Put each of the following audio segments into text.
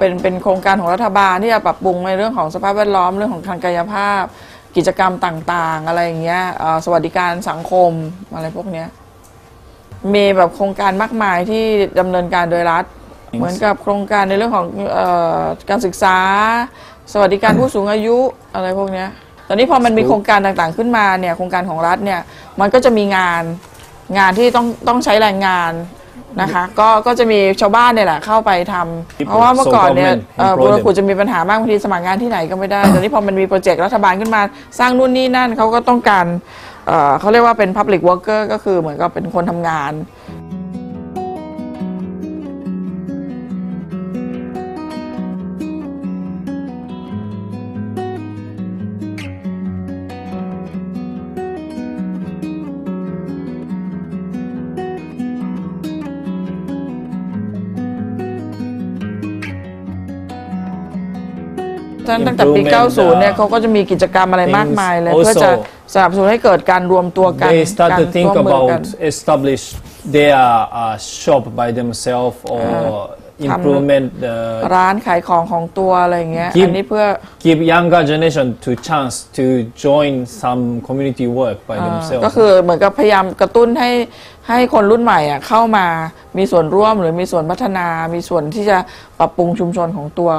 คือเป็นเป็นโครงการของรัฐบาลที่จะปรับปรุงในเรื่องของสภาพแวดล้อมเรื่องของทางกายภาพ กิจกรรมต่างๆ อะไรอย่างเงี้ยเอ่อสวัสดิการสังคมอะไรพวกเนี้ยมีแบบโครงการมากมายที่ดำเนินการโดยรัฐ เหมือนกับโครงการในเรื่องของเออการศึกษา สวัสดิการผู้สูงอายุอะไรพวกเนี้ยตอนนี้พอมันมีโครงการต่างๆขึ้นมาเนี่ยโครงการของรัฐเนี่ยมันก็จะมีงานงานที่ต้องต้องใช้แรงงาน นะคะ ก็ก็จะมีชาวบ้านเนี่ยแหละเข้าไปทำเพราะว่าเมื่อก่อนเนี่ย government เอ่อ employ บุร them ขุจะมีปัญหามากบางทีสมัครงานที่ไหนก็ไม่ได้ตอนนี้พอมันมีโปรเจกต์รัฐบาลขึ้นมาสร้างนู่นนี่นั่นเขาก็ต้องการเอ่อเขาเรียกว่าเป็น Public Worker ก็คือเหมือนกับเป็นคนทำงาน ตั้งตั้งแต่ปี Improvement, 90 เนี่ยเขาก็จะมีกิจกรรมอะไรมากมายเลย things เพื่อจะ also สนับสนุนให้เกิดการรวมตัวกัน They start การ to think ร่วมมือกัน about establish their uh, shop by themselves or improvement the ร้านขายของของตัวอะไรอย่างเงี้ย Give- อันนี้เพื่อ give younger generation to chance to join some community work by อ่า themselves. ก็คือเหมือนกับพยายามกระตุ้นให้ให้คนรุ่นใหม่อะเข้ามามีส่วนร่วมหรือมีส่วนพัฒนา มีส่วนที่จะปรับปรุงชุมชนของตัว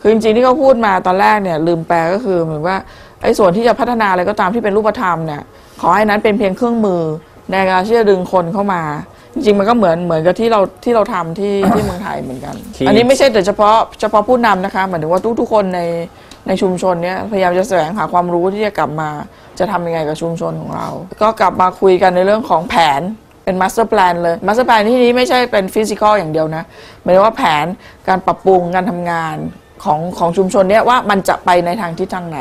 คือจริงๆที่เขาพูดมาตอนแรกเนี่ยลืมแปลก็คือเหมือนว่าไอ้ส่วนที่จะพัฒนาอะไรก็ตามที่เป็นรูปธรรมเนี่ยขอให้นั้นเป็นเพียงเครื่องมือในการที่จะดึงคนเข้ามา จริงๆมันก็เหมือนเหมือนกับที่เราที่เราทำที่ที่เมืองไทยเหมือนกัน Kids อันนี้ไม่ใช่แต่เฉพาะเฉพาะผู้นำนะคะหมายถึงว่าทุกๆคนในในชุมชนเนี้ยพยายามจะแสวงหาความรู้ที่จะกลับมาจะทำยังไงกับชุมชนของเรา ก็กลับมาคุยกันในเรื่องของแผนเป็นมาสเตอร์ l พลนเลยมาสเตอร์ l พลนที่นี้ไม่ใช่เป็นฟิสิกอลอย่างเดียวนะหมายถึงว่าแผนการปรับปรุงการทำงาน ของของชุมชนเนี้ยว่ามันจะไปในทางทิศทางไหน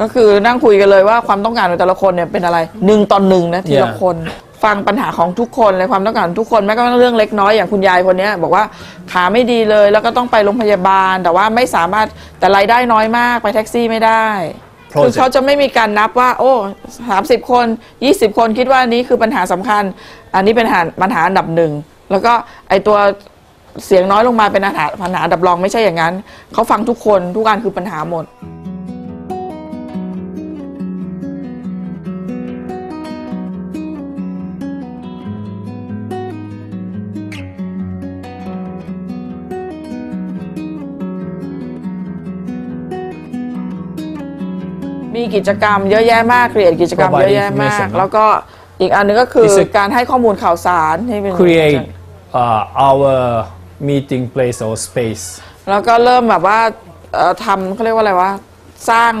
ก็คือนั่งคุยกันเลยว่าความต้องการของแต่ละคนเนี่ยเป็นอะไรหนึ่งต่อหนึ่งนะทีละ Yeah คน ฟังปัญหาของทุกคนเลยความต้องการของทุกคนแม้กระทั่งเรื่องเล็กน้อยอย่างคุณยายคนเนี้ยบอกว่าขาไม่ดีเลยแล้วก็ต้องไปโรงพยาบาล แต่ว่าไม่สามารถแต่รายได้น้อยมากไปแท็กซี่ไม่ได้ Project คือเขาจะไม่มีการนับว่า โอ้สามสิบคน20คนคิดว่านี้คือปัญหาสำคัญ อันนี้เป็นปัญหาปัญหาอันดับหนึ่งแล้วก็ไอตัว เสียงน้อยลงมาเป็นปัญหาปัญหาอันดับรองไม่ใช่อย่างนั้น เขาฟังทุกคนทุกการคือปัญหาหมดมีกิจกรรมเยอะแยะมากเกลียดกิจกรรมเยอะแยะมาก Provide information แล้วก็อีกอันหนึงก็คือ Is it- การให้ข้อมูลข่าวสารที่เป็น create uh, our meeting place or space. แล้วก็เริ่มแบบว่าเอ่อทำเขาเรียกว่าอะไรวะสร้าง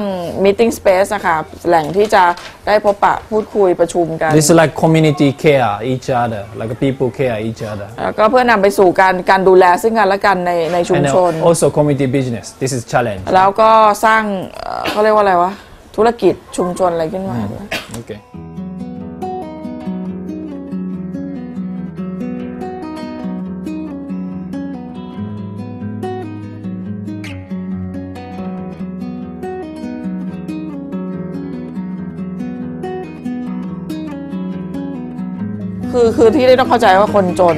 meeting space อะค่ะแหล่งที่จะได้พบปะพูดคุยประชุมกัน This is like community care each other, like people care each other. แล้วก็เพื่อนำไปสู่การการดูแลซึ่งกันและกันในในชุม And ชน uh, also community business. This is challenge. แล้วก็สร้างเอ่อเขาเรียกว่าอะไรวะธุรกิจชุมชนอะไรขึ้นมาด้วย Okay. คือคือที่ได้ต้องเข้าใจว่าคนจน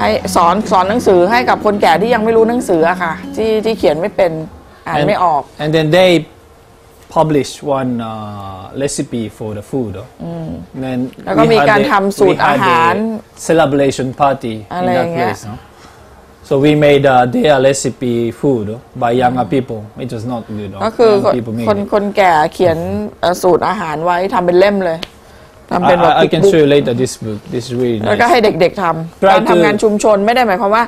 ให้สอนสอนหนังสือให้กับคนแก่ที่ยังไม่รู้หนังสืออะค่ะ ที่ที่เขียนไม่เป็นอ่าน And, ไม่ออก and then they publish one uh, recipe for the food. And then แล้วก็ we มี had การ a- ทำสูต we รอา had หาร a celebration party in อะไรอย่าง that เงี้ย place. No? So we made uh, their recipe food by younger people. It was not good. no? ก็คือ Young คน people made คน it. คนแก่เขียนเอ่อสูตรอาหารไว้ทำเป็นเล่มเลย ทำ I, เป็นแบบ I, I can บุ๊ก show you later this book. This is really แล้วก็ nice. ให้เด็กๆทำ Try การทำ to- งานชุมชนไม่ได้หมายความว่า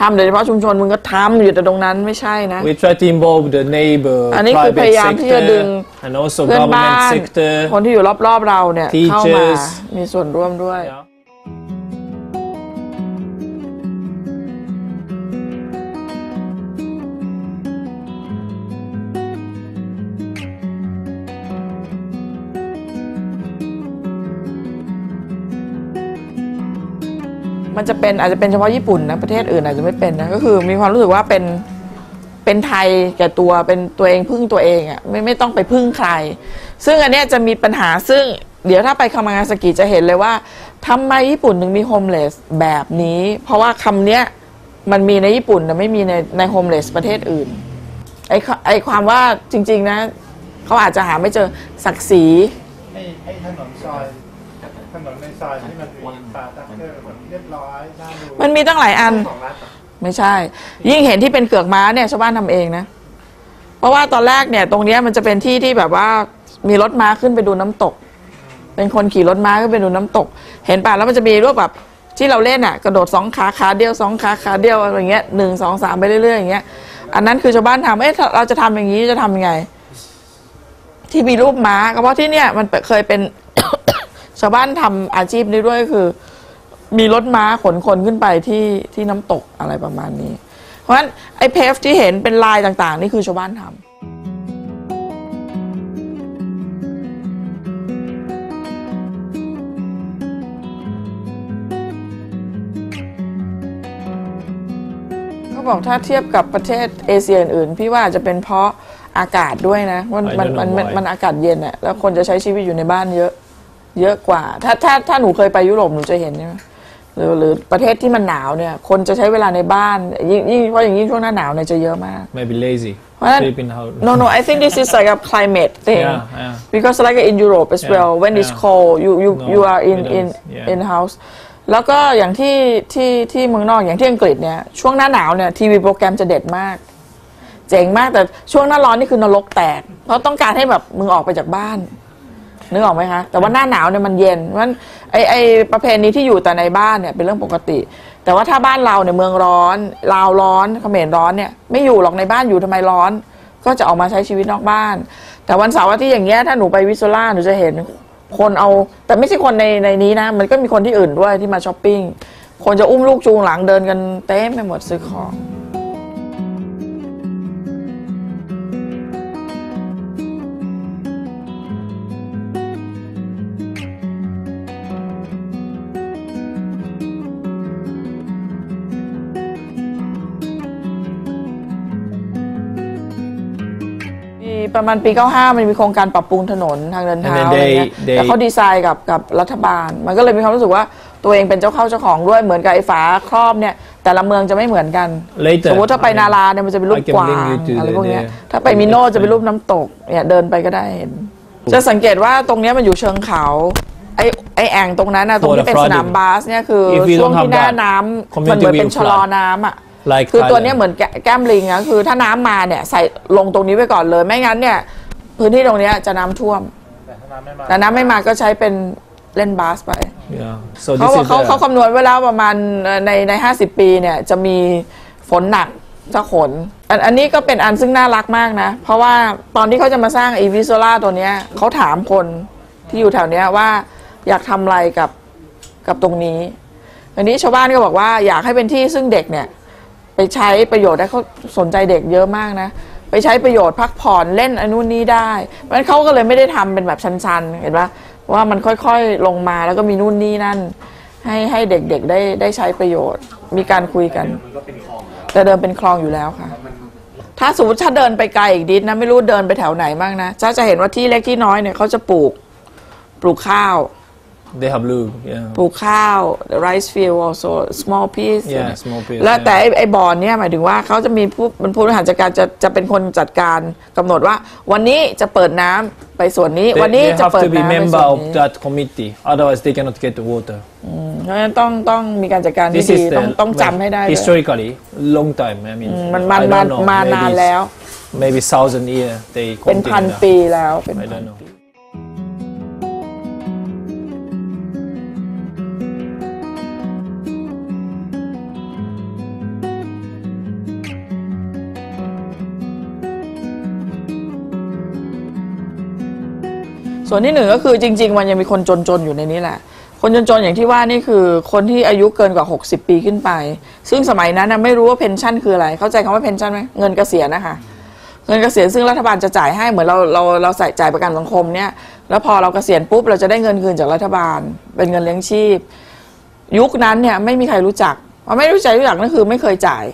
ทำโดยเฉพาะชุมชนมึงก็ทำอยู่แต่ตรงนั้นไม่ใช่นะ We try to involve the neighbor, อันนี้คือพ private ยายามที่จะดึง sector, and also เพื่อนบ้า government น sector. คนที่อยู่รอบๆเราเนี่ยเข้ามา Teachers มีส่วนร่วมด้วย Yeah. มันจะเป็นอาจจะเป็นเฉพาะญี่ปุ่นนะประเทศอื่นอาจจะไม่เป็นนะก็คือมีความรู้สึกว่าเป็นเป็นไทยแก่ตัวเป็นตัวเองพึ่งตัวเองอะ่ะไม่ไม่ต้องไปพึ่งใคร ซึ่งอันเนี้ยจะมีปัญหาซึ่งเดี๋ยวถ้าไปคามางาสกิจะเห็นเลยว่าทำไมญี่ปุ่นถึงมีโฮมเลสแบบนี้ เพราะว่าคำเนี้ยมันมีในญี่ปุ่นแต่ไม่มีในในโฮมเลสประเทศอื่นไอ้ไอ้ความว่าจริง ๆ นะเขาอาจจะหาไม่เจอศักดิ์ศรีไอ้ไอถนนซอย นนในซอยที่มันมีปาตักเกอร์แบบเรียบร้อยน่าดูมันมีตั้งหลายอัน ของร้านตัดไม่ใช่ ยิ่งเห็นที่เป็นเกือกม้าเนี่ยชาวบ้านทำเองนะ เพราะว่าตอนแรกเนี่ย ตรงเนี้ยมันจะเป็นที่ที่แบบว่ามีรถม้าขึ้นไปดูน้ำตก เป็นคนขี่รถม้าขึ้นไปดูน้ำตก เห็นป่ะแล้วมันจะมีรูปแบบที่เราเล่นอะ กระโดดสองขาขาเดียวสองขาขาเดียวอะไรเงี้ยหนึ่งสองสามไปเรื่อยๆอย่างเงี้ย อันนั้นคือชาวบ้านทำเอ๊ะถ้าเราจะทำอย่างนี้จะทำยังไง ที่มีรูปม้าก็เพราะที่เนี่ยมันเคยเป็น ชาวบ้านทำอาชีพนี้ด้วยคือ มีรถม้าขนคนขึ้นไปที่ที่น้ำตกอะไรประมาณนี้ เพราะฉะนั้นไอ้เพฟที่เห็นเป็นลายต่างๆ นี่คือชาวบ้านทำเขาบอกถ้าเทียบกับประเทศเอเชียอื่นๆพี่ว่าจะเป็นเพราะอากาศด้วยนะว่ามันมันมันมันอากาศเย็นอะแล้วคนจะใช้ชีวิตอยู่ในบ้านเยอะ เยอะกว่า ถ้าถ้าถ้าหนูเคยไปยุโรปหนูจะเห็นใช่ไหมหรือหรือประเทศที่มันหนาวเนี่ย คนจะใช้เวลาในบ้าน ยิ่งยิ่งเพราะอย่างยิ่งช่วงหน้าหนาวเนี่ยจะเยอะมาก maybe lazy Well, sleep in house No no I think this is like a climate thing Yeah, yeah. because like in Europe as Yeah, well when it's yeah. cold you you No, you are in it in is, yeah. in house แล้วก็อย่างที่ที่ที่เมืองนอกอย่างที่อังกฤษเนี่ยช่วงหน้าหนาวเนี่ยทีวีโปรแกรมจะเด็ดมาก เจ๋งมากแต่ช่วงหน้าร้อนนี่คือนรกแตก เพราะต้องการให้แบบมึงออกไปจากบ้าน นึกออกไหมคะ แต่ว่าหน้าหนาวเนี่ยมันเย็นเพราะฉะนั้นไอไอประเพณีที่อยู่แต่ในบ้านเนี่ยเป็นเรื่องปกติ แต่ว่าถ้าบ้านเราเนี่ยเมืองร้อนลาวร้อนเขมรร้อนเนี่ยไม่อยู่หรอกในบ้านอยู่ทำไมร้อน ก็จะออกมาใช้ชีวิตนอกบ้าน แต่วันเสาร์อาทิตย์อย่างเงี้ยถ้าหนูไปวิสโซล่าหนูจะเห็นคนเอา แต่ไม่ใช่คนในในนี้นะ มันก็มีคนที่อื่นด้วยที่มาช้อปปิ้งคนจะอุ้มลูกจูงหลังเดินกันเต็มไปหมดซื้อของ ปีประมาณปี 95 มันมีโครงการปรับปรุงถนนทางเดินเท้า And then อะไรเงี้ย they- แต่เขาดีไซน์กับกับรัฐบาล มันก็เลยมีความรู้สึกว่าตัวเองเป็นเจ้าเข้าเจ้าของด้วยเหมือนกับไอ้ฝาครอบเนี่ย แต่ละเมืองจะไม่เหมือนกัน Later สมมติถ้าไปนาราเนี่ยมันจะเป็นรูป I can กวาง link you to อะไร the- พวกเนี้ย the- ถ้าไปมิโน่จะเป็นรูปน้ำตกเนี่ยเดินไปก็ได้เห็น จะสังเกตว่าตรงเนี้ยมันอยู่เชิงเขาไอ้ไอ้แอ่งตรงนั้นนะตรงที่เป็น For the สนาม flooding บาสเนี่ยคือ If we ช่วง don't ที่ have หน้า that, น้ำ community มันเหมือนเป็น will ชะลอ flood น้ำอะ like คือตัวเนี้ย Thailand เหมือนแกแก้มลิงอะคือถ้าน้ำมาเนี่ยใส่ลงตรงนี้ไว้ก่อนเลย ไม่งั้นเนี่ยพื้นที่ตรงเนี้ยจะน้ำท่วม แต่ถ้าน้ำไม่มาแต่น้ำไม่มาก็ใช้เป็นเล่นบาสไป yeah so เขา this is เขาเขา the คำนวณไว้แล้วประมาณเอ่อในในห้าสิบปีเนี่ยจะมีฝนหนักถ้าขนอันอันนี้ก็เป็นอันซึ่งน่ารักมากนะ เพราะว่าตอนที่เขาจะมาสร้างอีวิโซล่าตัวเนี้ยเขาถามคนที่อยู่แถวเนี้ยว่าอยากทำอะไรกับกับตรงนี้ อันนี้ชาวบ้านก็บอกว่าอยากให้เป็นที่ซึ่งเด็กเนี่ย ไปใช้ประโยชน์ได้เขาสนใจเด็กเยอะมากนะ ไปใช้ประโยชน์พักผ่อนเล่นอนุนนี้ได้เพราะฉะนั้นเขาก็เลยไม่ได้ทำเป็นแบบชันๆ เห็นปะว่ามันค่อยๆลงมาแล้วก็มีนู่นนี่นั่น ให้ให้เด็กๆได้ได้ใช้ประโยชน์ มีการคุยกัน แต่เดิมเป็นคลองอยู่แล้วค่ะ ถ้าสมมติถ้าเดินไปไกลอีกนิดนะไม่รู้เดินไปแถวไหนบ้างนะจะจะเห็นว่าที่เล็กที่น้อยเนี่ยเขาจะปลูกปลูกข้าว they have blue yeah ปลูกข้าว the rice field also small piece Yeah, small piece, แล้ว yeah. แต่ไอ้ไอ้บอลเนี่ยหมายถึงว่าเขาจะมีผู้เป็นผู้บริหารจัดการจะจะเป็นคนจัดการกำหนดว่า วันนี้จะเปิดน้ำไปส่วนนี้ they, วันนี้ they จะ have เปิด to be น้ำไป member ส่วน of นี้ that committee otherwise they cannot get the water เพราะฉะนั้นต้องต้องมีการจัดการที่ this ดี is ต้อง the ต้องจำให้ได้ด้วย historically long time I mean มันมัน I มัน don't know มานาน maybe แล้ว maybe thousand year they เป็นพัน continue that. ปีแล้วเป็น I พัน don't know ปี ส่วนที่หนึ่งก็คือจริง ๆ มันยังมีคนจนๆอยู่ในนี้แหละ คนจนๆอย่างที่ว่านี่คือคนที่อายุเกินกว่า 60 ปีขึ้นไป ซึ่งสมัยนั้นนะไม่รู้ว่าเพนชั่นคืออะไร เข้าใจคำว่าเพนชั่นไหมเงินเกษียณนะคะเงินเกษียณซึ่งรัฐบาลจะจ่ายให้เหมือนเราเราเราใส่จ่ายประกันสังคมเนี่ยแล้วพอเราเกษียณปุ๊บเราจะได้เงินคืนจากรัฐบาล เป็นเงินเลี้ยงชีพ ยุคนั้นเนี่ยไม่มีใครรู้จักพอไม่รู้จักรู้จักนั่นคือไม่เคยจ่าย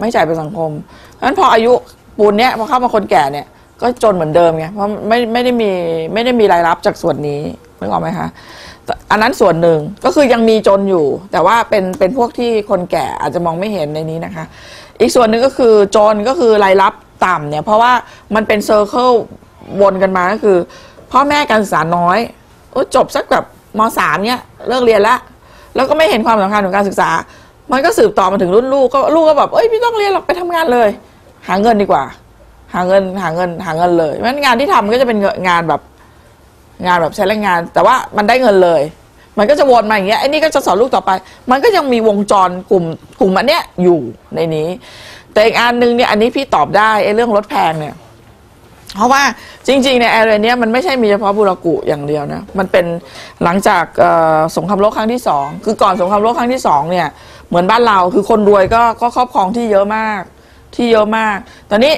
ไม่จ่ายเป็นสังคมเพราะฉะนั้นพออายุปูนเนี้ยพอเข้ามาคนแก่เนี่ย ก็จนเหมือนเดิมไงเพราะไม่ไม่ได้มีไม่ได้มีรายรับจากส่วนนี้นึกออกไหมคะอันนั้นส่วนหนึ่งก็คือยังมีจนอยู่ แต่ว่าเป็นเป็นพวกที่คนแก่อาจจะมองไม่เห็นในนี้นะคะ อีกส่วนหนึ่งก็คือจนก็คือรายรับต่ำเนี่ย เพราะว่ามันเป็นเซอร์เคิลวนกันมาก็คือ พ่อแม่การศึกษาน้อยอจบสักแบบมสามเนี่ยเลิกเรียนแล้วแล้วก็ไม่เห็นความสำคัญของการศึกษา มันก็สืบต่อมาถึงรุ่นลูกก็ลูกก็แบบเอ้ยไม่ต้องเรียนหรอกไปทำงานเลย หาเงินดีกว่า หาเงินหาเงินหาเงินเลยเพราะฉะนั้นงานที่ทำก็จะเป็นงานแบบงานแบบใช้แรงงาน แต่ว่ามันได้เงินเลย มันก็จะวนมาอย่างเงี้ยไอ้นี่ก็จะสอนลูกต่อไป มันก็ยังมีวงจรกลุ่มกลุ่มอันเนี้ยอยู่ในนี้ แต่อีกอันหนึงเนี่ยอันนี้พี่ตอบได้ไอ้เรื่องรถแพงเนี่ยเพราะว่าจริงๆในแอเรียเนี้ยมันไม่ใช่มีเฉพาะบุรกุอย่างเดียวนะมันเป็นหลังจากสงครามโลกครั้งที่สองคือก่อนสงครามโลกครั้งที่สองเนี่ยเหมือนบ้านเราคือคนรวยก็ก็ครอบครองที่เยอะมากที่เยอะมาก ตอนนี้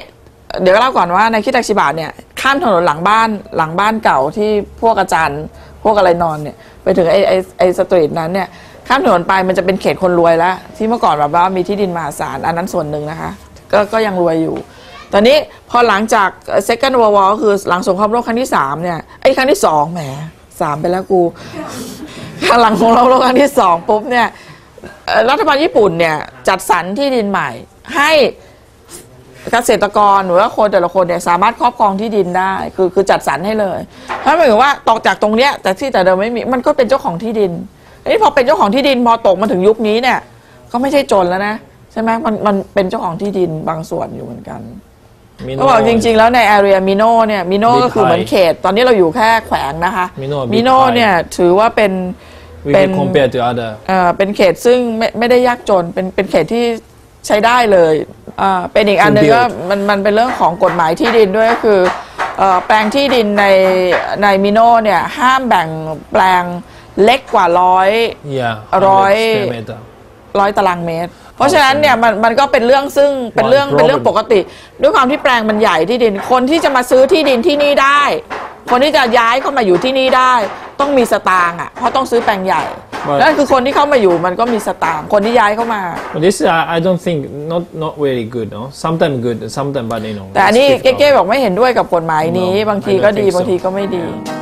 เดี๋ยวก็เล่าก่อนว่าในคิตาชิบะเนี่ยข้ามถนนหลังบ้านหลังบ้านเก่าที่พวกอาจารย์ พวกอะไรนอนเนี่ยไปถึงไอ้ไอ้ไอ้สตรีทนั้นเนี่ยข้ามถนนไปมันจะเป็นเขตคนรวยแล้ว ที่เมื่อก่อนแบบว่ามีที่ดินมหาศาลอันนั้นส่วนหนึ่งนะคะ ก็ก็ยังรวยอยู่ ตอนนี้พอหลังจาก second world war ก็คือหลังสงครามโลกครั้งที่สามเนี่ยไอ้ครั้งที่สองแหมสามไปแล้วกูหลังสงครามโลกครั้งที่สองปุ๊บเนี่ยรัฐบาลญี่ปุ่นเนี่ยจัดสรรที่ดินใหม่ให้ เกษตรกรหรือว่าคนแต่ละคนเนี่ยสามารถครอบครองที่ดินได้ คือคือจัดสรรให้เลยถ้าหมายถึงว่าตอกจากตรงเนี้ยแต่ที่แต่เดิมไม่มีมันก็เป็นเจ้าของที่ดินอันนี้พอเป็นเจ้าของที่ดินพอตกมาถึงยุคนี้เนี่ยก็ไม่ใช่จนแล้วนะใช่ไหมมันมันเป็นเจ้าของที่ดินบางส่วนอยู่เหมือนกัน Mino ก็บอกจริง ๆ แล้วใน area มิโนเนี่ยมิโน Big ก็คือเหมือน High เขต ตอนนี้เราอยู่แค่แขวงนะคะ Mino Big มิโน High เนี่ยถือว่าเป็น we เป็น can compare to other เอ่อเป็นเขตซึ่งไม่ไม่ได้ยากจนเป็นเป็นเขตที่ ใช้ได้เลยอ่าเป็นอีกอันหนึง To build ก็มันมันเป็นเรื่องของกฎหมายที่ดินด้วยก็คือเอ่อแปลงที่ดินในในมิโนเนี่ยห้ามแบ่งแปลงเล็กกว่าร้อย yeah ร้อย 100 square meter ร้อยตารางเมตร เพราะฉะนั้นเนี่ยมันมันก็เป็นเรื่องซึ่งเป็นเรื่อง One เป็นเรื่อง problem ปกติ ด้วยความที่แปลงมันใหญ่ที่ดิน คนที่จะมาซื้อที่ดินที่นี่ได้ คนที่จะย้ายเข้ามาอยู่ที่นี่ได้ ต้องมีสตางค์อะเพราะต้องซื้อแปลงใหญ่ Right. นั่นคือคนที่เข้ามาอยู่มันก็มีสตางค์คนที่ย้ายเข้ามา But this I, I don't think not not very good no sometimes good sometimes bad you know แต่อันนี้ it's difficult. เก๊ๆบอกไม่เห็นด้วยกับกฎหมายนี้ No, บางที I don't ก็ดี think so. บางทีก็ไม่ดี Yeah.